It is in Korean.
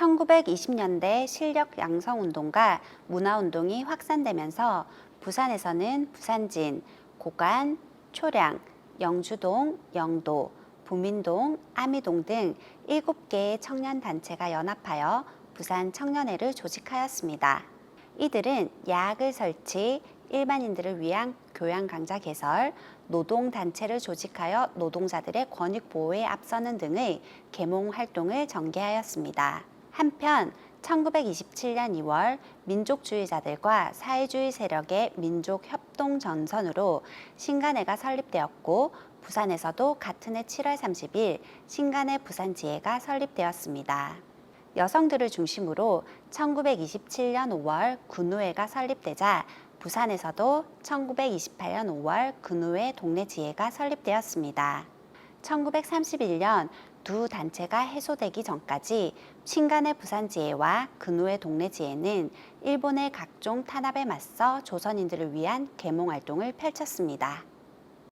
1920년대 실력 양성 운동과 문화 운동이 확산되면서 부산에서는 부산진, 고관, 초량, 영주동, 영도, 부민동, 아미동 등 7개의 청년 단체가 연합하여 부산 청년회를 조직하였습니다. 이들은 야학을 설치, 일반인들을 위한 교양 강좌 개설, 노동 단체를 조직하여 노동자들의 권익 보호에 앞서는 등의 계몽 활동을 전개하였습니다. 한편 1927년 2월 민족주의자들과 사회주의 세력의 민족 협동 전선으로 신간회가 설립되었고 부산에서도 같은 해 7월 30일 신간회 부산지회가 설립되었습니다. 여성들을 중심으로 1927년 5월 군우회가 설립되자 부산에서도 1928년 5월 군우회 동네 지회가 설립되었습니다. 1931년 두 단체가 해소되기 전까지 신간의 부산 지혜와 근우의 동네지혜는 일본의 각종 탄압에 맞서 조선인들을 위한 계몽 활동을 펼쳤습니다.